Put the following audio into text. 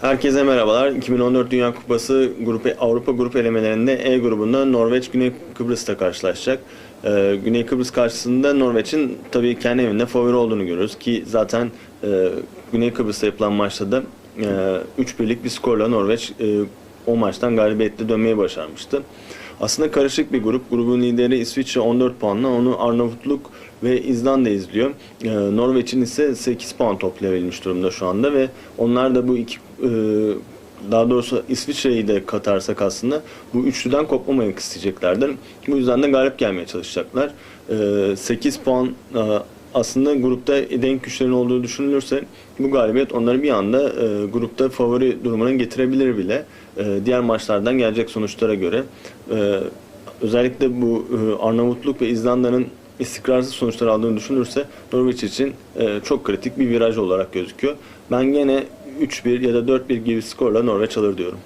Herkese merhabalar. 2014 Dünya Kupası grup Avrupa grup elemelerinde E grubunda Norveç Güney Kıbrıs'ta karşılaşacak. Ee, Güney Kıbrıs karşısında Norveç'in tabii kendi evinde favori olduğunu görüyoruz ki zaten e, Güney Kıbrıs'ta yapılan maçta da e, 3-1'lik bir skorla Norveç e, o maçtan galibiyetle dönmeyi başarmıştı. Aslında karışık bir grup. Grubun lideri İsviçre 14 puanla onu Arnavutluk ve İzlanda izliyor. Ee, Norveç'in ise 8 puan toplayabilmiş durumda şu anda ve onlar da bu iki e, daha doğrusu İsviçre'yi de katarsak aslında bu üçlüden kopmamayı isteyeceklerdir. Bu yüzden de galip gelmeye çalışacaklar. Ee, 8 puan e, aslında grupta denk güçlerin olduğu düşünülürse bu galibiyet onları bir anda e, grupta favori durumuna getirebilir bile. E, diğer maçlardan gelecek sonuçlara göre. E, özellikle bu e, Arnavutluk ve İzlanda'nın istikrarsız sonuçlar aldığını düşünürse Norveç için e, çok kritik bir viraj olarak gözüküyor. Ben gene 3-1 ya da 4-1 gibi skorla Norveç alır diyorum.